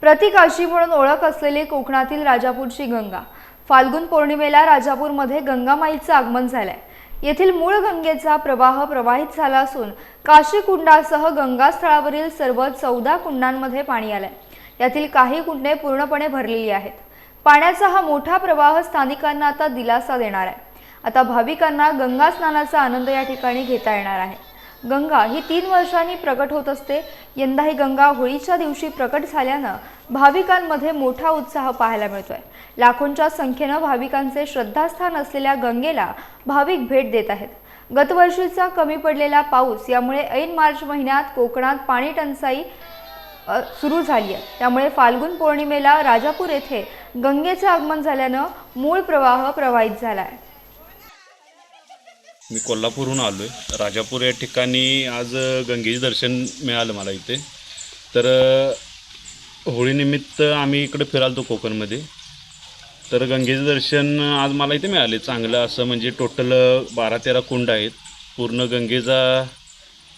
प्रतिकाशी म्हणून ओळख असलेली कोकणातील राजापूरची गंगा. फाल्गुन पौर्णिमेला राजापूरमध्ये गंगामाईचं आगमन झालंय. येथील मूळ गंगेचा प्रवाह प्रवाहित झाला असून काशी कुंडासह गंगास्थळावरील सर्व चौदा कुंडांमध्ये पाणी आलंय. यातील काही कुंडे पूर्णपणे भरलेली आहेत. पाण्याचा हा मोठा प्रवाह स्थानिकांना आता दिलासा देणार आहे. आता भाविकांना गंगा स्नानाचा आनंद या ठिकाणी घेता येणार आहे. गंगा ही तीन वर्षांनी प्रकट होत असते. यंदा ही गंगा होळीच्या दिवशी प्रकट झाल्यानं भाविकांमध्ये मोठा उत्साह पाहायला मिळतोय. लाखोंच्या संख्येनं भाविकांचे श्रद्धास्थान असलेल्या गंगेला भाविक भेट देत आहेत. गतवर्षीचा कमी पडलेला पाऊस यामुळे ऐन मार्च महिन्यात कोकणात पाणी टंचाई सुरू झाली आहे त्यामुळे फाल्गुन पौर्णिमेला राजापूर येथे गंगेचं आगमन झाल्यानं मूळ प्रवाह प्रवाहित झाला आहे मी कोल्हापूरहून आलो आहे राजापूर या ठिकाणी आज गंगेचे दर्शन मिळालं मला इथे. तर होळीनिमित्त आम्ही इकडे फिरालतो कोकणमध्ये. तर गंगेचं दर्शन आज मला इथे मिळाले. चांगलं असं म्हणजे टोटल बारा तेरा कुंड आहेत. पूर्ण गंगेचा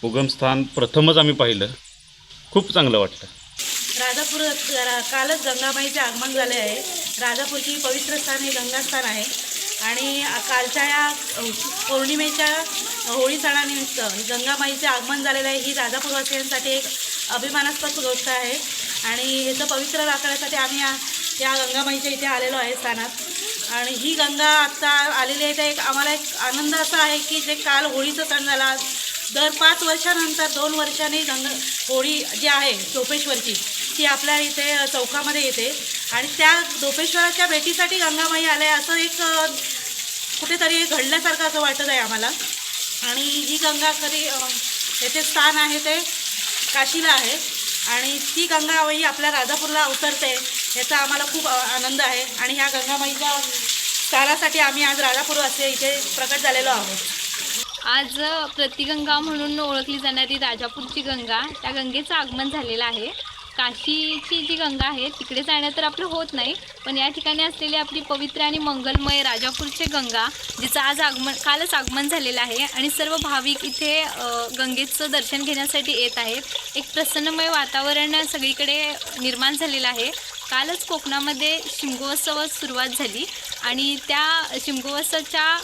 उगमस्थान प्रथमच आम्ही पाहिलं. खूप चांगलं वाटतं राजापूर कालच गंगाबाईचे आगमन झाले आहे. राजापूरची पवित्र स्थान हे गंगास्थान आहे. आणि कालच्या या पौर्णिमेच्या होळी सणानिमित्त म्हणजे गंगामाईचे आगमन झालेलं आहे ही राजापूरवासियांसाठी एक अभिमानास्पद गोष्ट आहे. आणि ह्याचं पवित्र राखण्यासाठी आम्ही या या गंगामाईच्या इथे आलेलो आहे स्थानात. आणि ही गंगा आत्ता आलेली आहे तर एक आम्हाला एक आनंद असा आहे की जे काल होळीचा सण झाला दर पाच वर्षानंतर दोन वर्षांनी गंगा होळी जी आहे चोपेश्वरची ती आपल्या इथे चौकामध्ये येते. आणि त्या दोपेश्वराच्या भेटीसाठी गंगामाई आल्या आहे. असं एक कुठेतरी घडल्यासारखं असं वाटत आहे आम्हाला. आणि ही गंगा कधी येथे याचे स्थान आहे ते काशीला आहे. आणि ती गंगामाई आपल्या राजापूरला उतरते याचा आम्हाला खूप आनंद आहे. आणि ह्या गंगामाईच्या स्थानासाठी आम्ही आज राजापूरवासी इथे प्रकट झालेलो आहोत. आज प्रतिगंगा म्हणून ओळखली जाणारी राजापूरची गंगा त्या गंगेचं आगमन झालेलं आहे. काशीची जी गंगा आहे तिकडे जाणं तर आपलं होत नाही पण या ठिकाणी असलेली आपली पवित्र आणि मंगलमय राजापूरची गंगा जिचं आज आगमन कालच आगमन झालेलं आहे आणि सर्व भाविक इथे गंगेचं दर्शन घेण्यासाठी येत आहेत. एक प्रसन्नमय वातावरण सगळीकडे निर्माण झालेलं आहे. कालच कोकणामध्ये शिमगोत्सवास सुरुवात झाली आणि त्या शिमगोत्सवाच्या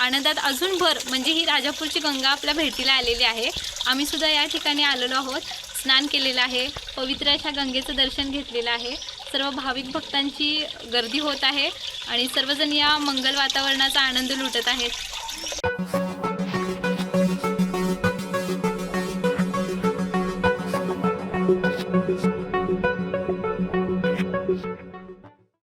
आनंदात अजून भर म्हणजे ही राजापूरची गंगा आपल्या भेटीला आलेली आहे. आम्ही सुद्धा या ठिकाणी आलेलो आहोत. स्नान केलेलं आहे. पवित्र अशा गंगेचं दर्शन घेतलेलं आहे. सर्व भाविक भक्तांची गर्दी होत आहे आणि सर्वजण या मंगल वातावरणाचा आनंद लुटत आहेत.